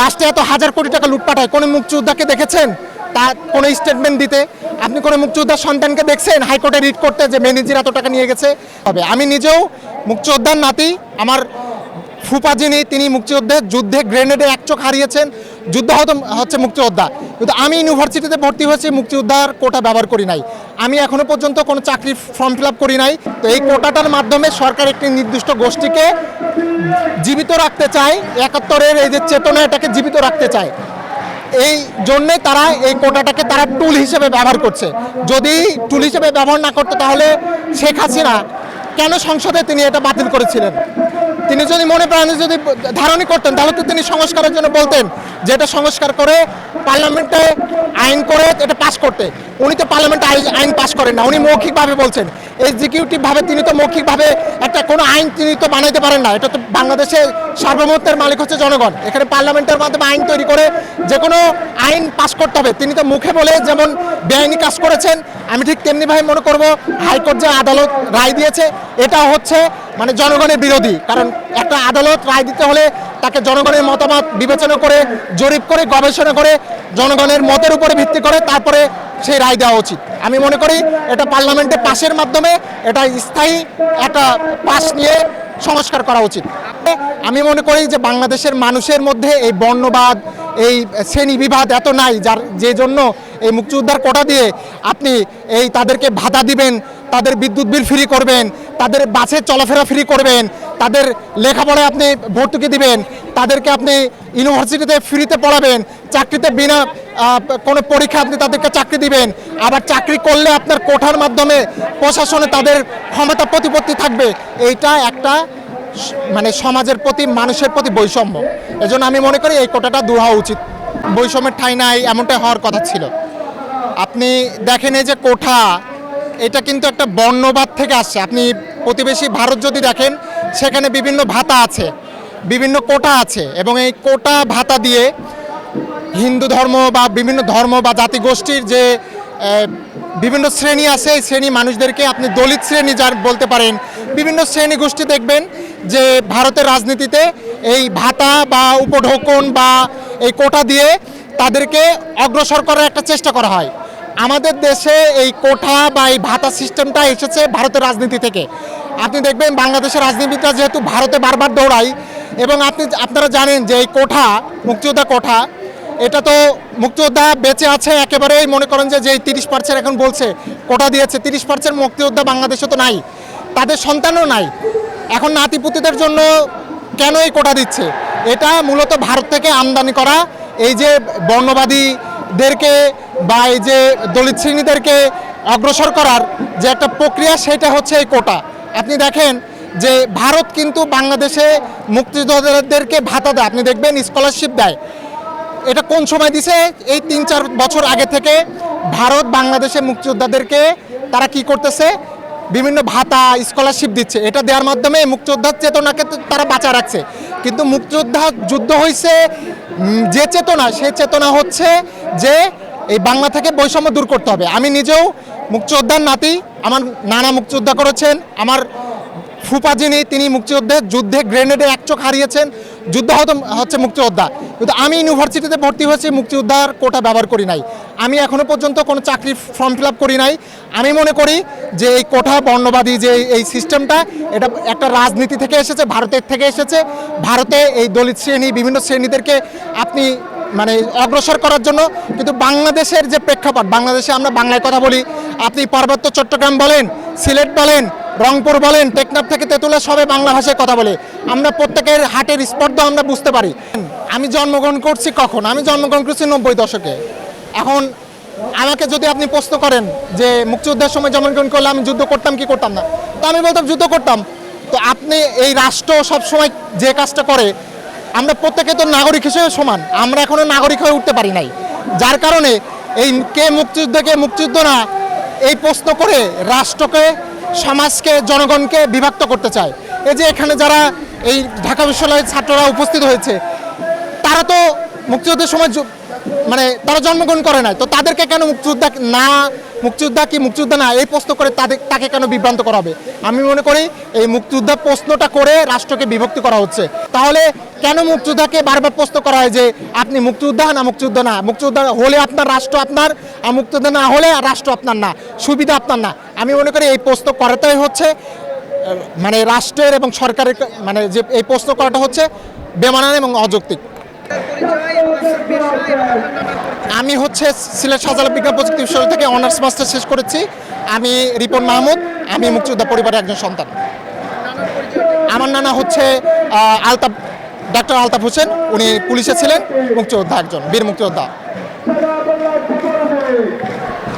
রাষ্ট্রে এত হাজার কোটি টাকা লুটপাটায় কোনো মুক্তিযোদ্ধাকে দেখেছেন? তা কোনো স্টেটমেন্ট দিতে। আপনি কোনো মুক্তিযোদ্ধার সন্তানকে দেখছেন? হাইকোর্টে রিট করতে যে ম্যানেজির এত টাকা নিয়ে গেছে? তবে আমি নিজেও মুক্তিযোদ্ধার নাতি, আমার ফুপা যিনি তিনি মুক্তিযোদ্ধার যুদ্ধে গ্রেনেডে এক চোখ হারিয়েছেন। যুদ্ধ হতো হচ্ছে মুক্তিযোদ্ধা। কিন্তু আমি ইউনিভার্সিটিতে ভর্তি হয়েছি, মুক্তিযোদ্ধার কোটা ব্যবহার করি নাই। আমি এখনও পর্যন্ত কোনো চাকরি ফর্ম ফিল করি নাই। তো এই কোটাটার মাধ্যমে সরকার একটি নির্দিষ্ট গোষ্ঠীকে জীবিত রাখতে চায়, একাত্তরের এই যে চেতনা এটাকে জীবিত রাখতে চায়। এই জন্যে তারা এই কোটাটাকে তারা টুল হিসেবে ব্যবহার করছে। যদি টুল হিসেবে ব্যবহার না করতো তাহলে শেখ হাসিনা কেন সংসদে তিনি এটা বাতিল করেছিলেন? তিনি যদি মনে প্রাণে যদি ধারণই করতেন, তাহলে তো তিনি সংস্কারের জন্য বলতেন যে এটা সংস্কার করে পার্লামেন্টে আইন করে, এটা পাশ করতে। উনি তো পার্লামেন্টে আই- আইন পাশ করেন না, উনি মৌখিকভাবে বলছেন। এক্সিকিউটিভভাবে তিনি তো মৌখিকভাবে একটা, কোনো আইন তিনি তো বানাইতে পারেন না। এটা তো বাংলাদেশের সার্বভৌমত্বের মালিক হচ্ছে জনগণ। এখানে পার্লামেন্টের মাধ্যমে আইন তৈরি করে যে কোনো আইন পাশ করতে হবে। তিনি তো মুখে বলে যেমন বেআইনি কাজ করেছেন, আমি ঠিক তেমনিভাবে মনে করব, হাইকোর্ট যে আদালত রায় দিয়েছে, এটা হচ্ছে মানে জনগণের বিরোধী। কারণ একটা আদালত রায় দিতে হলে তাকে জনগণের মতামত বিবেচনা করে, জরিপ করে, গবেষণা করে, জনগণের মতের উপরে ভিত্তি করে তারপরে সেই রায় দেওয়া উচিত। আমি মনে করি এটা পার্লামেন্টে পাশের মাধ্যমে এটা স্থায়ী একটা পাশ নিয়ে সংস্কার করা উচিত। আমি মনে করি যে বাংলাদেশের মানুষের মধ্যে এই বর্ণবাদ, এই শ্রেণি বিভাদ এত নাই, যার যে জন্য এই মুক্তিযোদ্ধার কোটা দিয়ে আপনি এই তাদেরকে ভাতা দিবেন, তাদের বিদ্যুৎ বিল ফ্রি করবেন তাদের বাসে চলাফেরা ফ্রি করবেন। তাদের লেখাপড়ায় আপনি ভর্তুকি দিবেন। তাদেরকে আপনি ইউনিভার্সিটিতে ফ্রিতে পড়াবেন। চাকরিতে বিনা কোনো পরীক্ষা আপনি তাদেরকে চাকরি দিবেন। আবার চাকরি করলে আপনার কোঠার মাধ্যমে প্রশাসনে তাদের ক্ষমতা প্রতিপত্তি থাকবে। এইটা একটা মানে সমাজের প্রতি, মানুষের প্রতি বৈষম্য। এজন্য আমি মনে করি এই কোটাটা দূর হওয়া উচিত। বৈষম্যের ঠাঁই নাই এমনটা হওয়ার কথা ছিল। আপনি দেখেন এই যে কোঠা এটা কিন্তু একটা বর্ণবাদ থেকে আসছে। আপনি প্রতিবেশী ভারত যদি দেখেন, সেখানে বিভিন্ন ভাতা আছে, বিভিন্ন কোটা আছে এবং এই কোটা ভাতা দিয়ে হিন্দু ধর্ম বা বিভিন্ন ধর্ম বা জাতিগোষ্ঠীর যে বিভিন্ন শ্রেণি আছে, এই শ্রেণি মানুষদেরকে আপনি দলিত শ্রেণি যার বলতে পারেন, বিভিন্ন শ্রেণি গোষ্ঠী দেখবেন যে ভারতের রাজনীতিতে এই ভাতা বা উপঢৌকন বা এই কোটা দিয়ে তাদেরকে অগ্রসর করার একটা চেষ্টা করা হয়। আমাদের দেশে এই কোঠা বা এই ভাতা সিস্টেমটা এসেছে ভারতের রাজনীতি থেকে। আপনি দেখবেন বাংলাদেশের রাজনীতিটা যেহেতু ভারতে বারবার দৌড়ায় এবং আপনি আপনারা জানেন যে এই কোঠা, মুক্তিযোদ্ধা কোঠা, এটা তো মুক্তিযোদ্ধা বেঁচে আছে একেবারেই। মনে করেন যে যেই তিরিশ পার্সেন্ট এখন বলছে কোটা দিয়েছে, তিরিশ পার্সেন্ট মুক্তিযোদ্ধা বাংলাদেশে তো নাই। তাদের সন্তানও নাই। এখন নাতিপুতিদের জন্য কেন এই কোটা দিচ্ছে? এটা মূলত ভারত থেকে আমদানি করা এই যে বর্ণবাদীদেরকে বা এই যে দলিত শ্রেণীদেরকে অগ্রসর করার যে একটা প্রক্রিয়া, সেটা হচ্ছে এই কোটা। আপনি দেখেন যে ভারত কিন্তু বাংলাদেশে মুক্তিযোদ্ধাদেরকে ভাতা দেয়। আপনি দেখবেন স্কলারশিপ দেয়। এটা কোন সময় দিছে? এই তিন চার বছর আগে থেকে ভারত বাংলাদেশে মুক্তিযোদ্ধাদেরকে তারা কি করতেছে? বিভিন্ন ভাতা স্কলারশিপ দিচ্ছে। এটা দেওয়ার মাধ্যমে মুক্তিযোদ্ধার চেতনাকে তারা বাঁচা রাখছে। কিন্তু মুক্তিযোদ্ধা যুদ্ধ হয়েছে যে চেতনা সেই চেতনা হচ্ছে যে এই বাংলা থেকে বৈষম্য দূর করতে হবে। আমি নিজেও মুক্তিযোদ্ধার নাতি, আমার নানা মুক্তিযোদ্ধা করেছেন, আমার ফুপা যিনি, তিনি মুক্তিযুদ্ধের যুদ্ধে গ্রেনেডে এক চোখ হারিয়েছেন, যুদ্ধ হতো, হচ্ছে মুক্তিযোদ্ধা। কিন্তু আমি ইউনিভার্সিটিতে ভর্তি হয়েছি, মুক্তিযোদ্ধার কোটা ব্যবহার করি নাই। আমি এখনও পর্যন্ত কোনো চাকরি ফর্ম ফিল করি নাই। আমি মনে করি যে এই কোঠা বর্ণবাদী যে এই সিস্টেমটা এটা একটা রাজনীতি থেকে এসেছে, ভারতের থেকে এসেছে। ভারতে এই দলিত শ্রেণি, বিভিন্ন শ্রেণীদেরকে আপনি মানে অগ্রসর করার জন্য, কিন্তু বাংলাদেশের যে প্রেক্ষাপট, বাংলাদেশে আমরা বাংলায় কথা বলি, আপনি পার্বত্য চট্টগ্রাম বলেন, সিলেট বলেন, রংপুর বলেন, টেকনাফ থেকে তেঁতুলা সবে বাংলা ভাষায় কথা বলে। আমরা প্রত্যেকের হাটের স্পর্ধ আমরা বুঝতে পারি। আমি জন্মগ্রহণ করছি কখন? আমি জন্মগ্রহণ করছি নব্বই দশকে। এখন আমাকে যদি আপনি প্রশ্ন করেন যে মুক্তিযুদ্ধের সময় জন্মগ্রহণ করলে আমি যুদ্ধ করতাম কি করতাম না? তো আমি বলতাম যুদ্ধ করতাম। তো আপনি এই রাষ্ট্র সবসময় যে কাজটা করে আমরা প্রত্যেকে তো নাগরিক হিসেবে সমান। আমরা এখনও নাগরিক হয়ে উঠতে পারি নাই। যার কারণে এই কে মুক্তিযুদ্ধ কে মুক্তিযুদ্ধ না, এই প্রশ্ন করে রাষ্ট্রকে, সমাজকে, জনগণকে বিভক্ত করতে চায়। এই যে এখানে যারা এই ঢাকা বিশ্ববিদ্যালয়ের ছাত্ররা উপস্থিত হয়েছে, তারা তো মুক্তিযুদ্ধের সময় মানে তারা জন্মগ্রহণ করে নাই। তো তাদেরকে কেন মুক্তিযোদ্ধা না, মুক্তিযোদ্ধা কি মুক্তিযোদ্ধা না, এই প্রশ্ন করে তাদের, তাকে কেন বিভ্রান্ত করা হবে? আমি মনে করি এই মুক্তিযোদ্ধা প্রশ্নটা করে রাষ্ট্রকে বিভক্তি করা হচ্ছে। তাহলে কেন মুক্তিযোদ্ধাকে বারবার প্রশ্ন করা হয় যে আপনি মুক্তিযোদ্ধা না মুক্তিযোদ্ধা না? মুক্তিযোদ্ধা হলে আপনার রাষ্ট্র আপনার, আর মুক্তিযোদ্ধা না হলে রাষ্ট্র আপনার না। সুবিধা আপনার না। আমি মনে করি এই প্রশ্ন করাটাই হচ্ছে মানে রাষ্ট্রের এবং সরকারের মানে যে এই প্রশ্ন করাটা হচ্ছে বেমানান এবং অযৌক্তিক। আমি হচ্ছে সিলেট সাজালা বিজ্ঞান প্রযুক্তি বিশ্ববিদ্যালয় থেকে অনার্স মাস্টার শেষ করেছি। আমি রিপন মাহমুদ, আমি মুক্তিযোদ্ধা পরিবারের একজন সন্তান। আমার নানা হচ্ছে আলতাফ, ডাক্তার আলতাফ হোসেন, উনি পুলিশে ছিলেন, মুক্তিযোদ্ধা একজন, বীর মুক্তিযোদ্ধা।